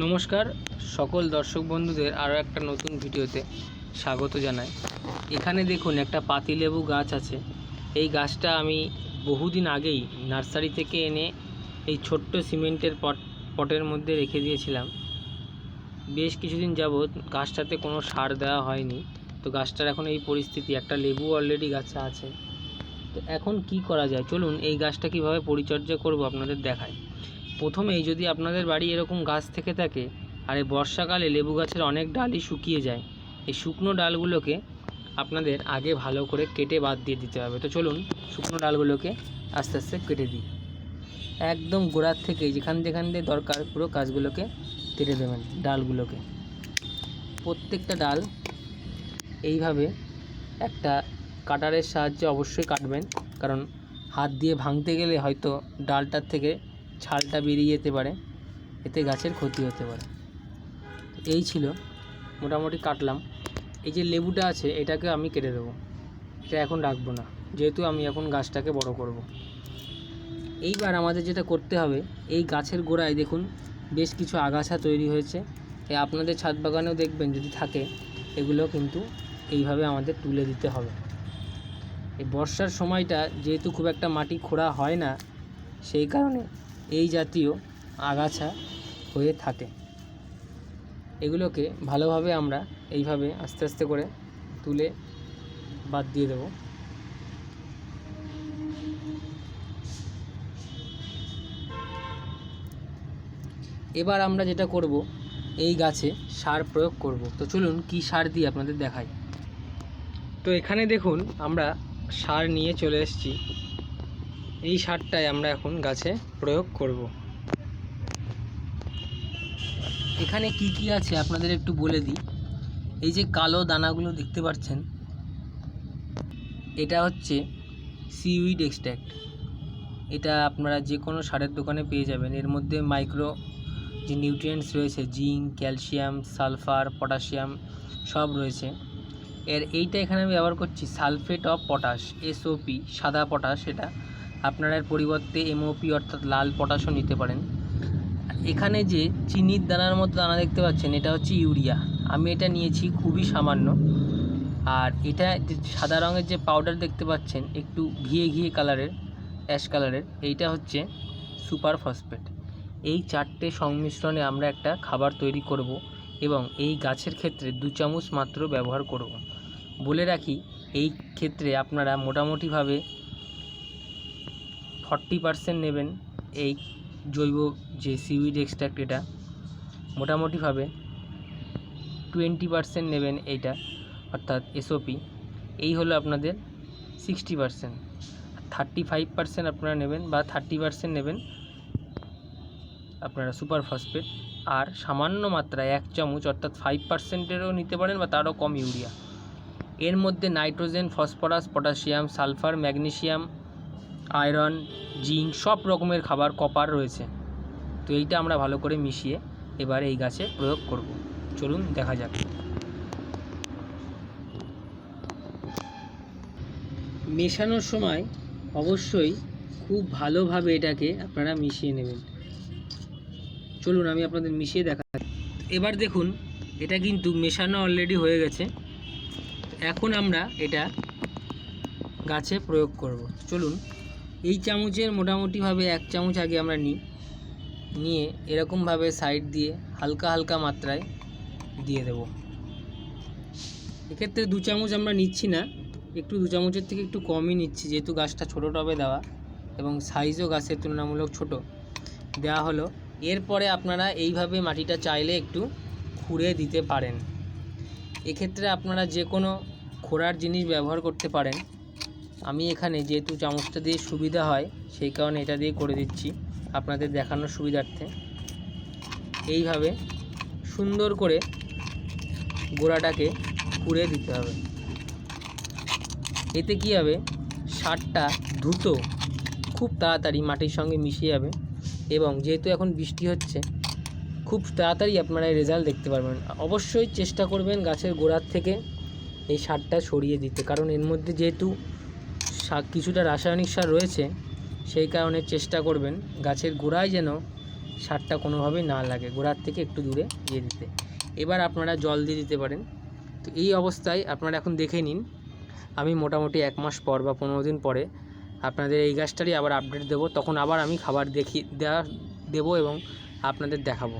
নমস্কার, সকল দর্শক বন্ধুদের আরও একটা নতুন ভিডিওতে স্বাগত জানাই। এখানে দেখুন একটা পাতিলেবু গাছ আছে। এই গাছটা আমি বহুদিন আগেই নার্সারি থেকে এনে এই ছোট্ট সিমেন্টের পট, পটের মধ্যে রেখে দিয়েছিলাম। বেশ কিছুদিন যাবৎ গাছটাতে কোনো সার দেওয়া হয়নি। তো গাছটার এখন এই পরিস্থিতি, একটা লেবু অলরেডি গাছে আছে। তো এখন কি করা যায়? চলুন এই গাছটা কীভাবে পরিচর্যা করব আপনাদের দেখাই। প্রথমেই যদি আপনাদের বাড়ি এরকম গাছ থেকে থাকে, আর এই বর্ষাকালে লেবু গাছের অনেক ডালই শুকিয়ে যায়, এই শুকনো ডালগুলোকে আপনাদের আগে ভালো করে কেটে বাদ দিয়ে দিতে হবে। তো চলুন, শুকনো ডালগুলোকে আস্তে আস্তে কেটে দিই। একদম গোড়ার থেকে যেখান যেখান দিয়ে দরকার পুরো কাজগুলোকে কেটে দেবেন, ডালগুলোকে। প্রত্যেকটা ডাল এইভাবে একটা কাটারের সাহায্যে অবশ্যই কাটবেন, কারণ হাত দিয়ে ভাঙতে গেলে হয়তো ডালটার থেকে ছালটা বেরিয়ে যেতে পারে, এতে গাছের ক্ষতি হতে পারে। এই ছিল, মোটামুটি কাটলাম। এই যে লেবুটা আছে, এটাকে আমি কেটে দেবো। এটা এখন রাখব না, যেহেতু আমি এখন গাছটাকে বড় করব। এইবার আমাদের যেটা করতে হবে, এই গাছের গোড়ায় দেখুন, বেশ কিছু আগাছা তৈরি হয়েছে। এ আপনাদের ছাদ বাগানেও দেখবেন, যদি থাকে, এগুলো কিন্তু এইভাবে আমাদের তুলে দিতে হবে। এই বর্ষার সময়টা যেহেতু খুব একটা মাটি খোঁড়া হয় না, সেই কারণে এই জাতীয় আগাছা হয়ে থাকে। এগুলোকে ভালোভাবে আমরা এইভাবে আস্তে আস্তে করে তুলে বাদ দিয়ে দেব। এবার আমরা যেটা করব, এই গাছে সার প্রয়োগ করব। তো চলুন কি সার দিয়ে আপনাদের দেখাই। তো এখানে দেখুন, আমরা সার নিয়ে চলে এসেছি। এই সারটাই আমরা এখন গাছে প্রয়োগ করব। এখানে কি কি আছে আপনাদের একটু বলে দিই। এই যে কালো দানাগুলো দেখতে পাচ্ছেন, এটা হচ্ছে সিউইড এক্সট্র্যাক্ট এটা আপনারা যে কোনো সারের দোকানে পেয়ে যাবেন। এর মধ্যে মাইক্রো যে নিউট্রিয়েন্টস রয়েছে জিঙ্ক ক্যালসিয়াম সালফার পটাশিয়াম সব রয়েছে। এর এইটা এখানে আমি ব্যবহার করছি সালফেট অফ পটাশ এসওপি সাদা পটাশ এটা। আপনারা এর পরিবর্তে এমওপি অর্থাৎ লাল পটাশও নিতে পারেন। এখানে যে চিনির দানার মতো দানা দেখতে পাচ্ছেন, এটা হচ্ছে ইউরিয়া। আমি এটা নিয়েছি খুবই সামান্য। আর এটা সাদা রঙের যে পাউডার দেখতে পাচ্ছেন, একটু ঘিয়ে ঘিয়ে কালারের অ্যাশ কালারের এইটা হচ্ছে সুপার ফসফেট এই চারটে সংমিশ্রণে আমরা একটা খাবার তৈরি করব এবং এই গাছের ক্ষেত্রে দু চামচ মাত্র ব্যবহার করব। বলে রাখি, এই ক্ষেত্রে আপনারা মোটামুটিভাবে ফর্টি পার্সেন্ট নেবেন এই জৈব যে সিউইড এক্সট্রাক্ট এটা। মোটামুটিভাবে টোয়েন্টি পার্সেন্ট নেবেন এইটা, অর্থাৎ এসওপি এই হলো আপনাদের sixty percent. Thirty five percent আপনারা নেবেন বা থার্টি পার্সেন্ট নেবেন আপনারা সুপার ফসফেট। আর সামান্য মাত্রায় এক চামচ, অর্থাৎ ফাইভ পার্সেন্টেরও নিতে পারেন বা তারও কম ইউরিয়া। এর মধ্যে nitrogen, phosphorus, potassium, sulphur magnesium iron, zinc সব রকমের খাবার কপার রয়েছে। তো এইটা আমরা ভালো করে মিশিয়ে এবার এই গাছে প্রয়োগ করব। চলুন দেখা যাক। মেশানোর সময় অবশ্যই খুব ভালোভাবে এটাকে আপনারা মিশিয়ে নেবেন। চলুন আমি আপনাদের মিশিয়ে দেখা এবার দেখুন, এটা কিন্তু মেশানো অলরেডি হয়ে গেছে। এখন আমরা এটা গাছে প্রয়োগ করব। চলুন এই চামচের মোটামুটিভাবে এক চামচ আগে আমরা নিই নিয়ে এরকমভাবে সাইড দিয়ে হালকা হালকা মাত্রায় দিয়ে দেব। এক্ষেত্রে দু চামচ আমরা নিচ্ছি না, একটু দু চামচের থেকে একটু কমই নিচ্ছি, যেহেতু গাছটা ছোটো টবে দেওয়া এবং সাইজও গাছের তুলনামূলক ছোট দেওয়া হলো। এরপরে আপনারা এইভাবে মাটিটা চাইলে একটু খুঁড়ে দিতে পারেন। এক্ষেত্রে আপনারা যে কোনো খোঁড়ার জিনিস ব্যবহার করতে পারেন। আমি এখানে যেহেতু চামচটা দিয়ে সুবিধা হয়, সেই কারণে এটা দিয়ে করে দিচ্ছি আপনাদের দেখানোর সুবিধার্থে। এইভাবে সুন্দর করে গোড়াটাকে খুঁড়ে দিতে হবে। এতে কী হবে? সারটা দ্রুত খুব তাড়াতাড়ি মাটির সঙ্গে মিশে যাবে এবং যেহেতু এখন বৃষ্টি হচ্ছে, খুব তাড়াতাড়ি আপনারা রেজাল্ট দেখতে পারবেন। অবশ্যই চেষ্টা করবেন গাছের গোড়ার থেকে এই সারটা সরিয়ে দিতে, কারণ এর মধ্যে যেহেতু কিছুটা রাসায়নিক সার রয়েছে, সেই কারণে চেষ্টা করবেন গাছের গোড়ায় যেন সারটা কোনোভাবেই না লাগে, গোড়ার থেকে একটু দূরে দিয়ে দিতে। এবার আপনারা জল দিয়ে দিতে পারেন। তো এই অবস্থায় আপনারা এখন দেখে নিন, আমি মোটামুটি এক মাস পর বা পনেরো দিন পরে আপনাদের এই গাছটারই আবার আপডেট দেবো, তখন আবার আমি খাবার দেখি দেওয়া দেবো এবং আপনাদের দেখাবো।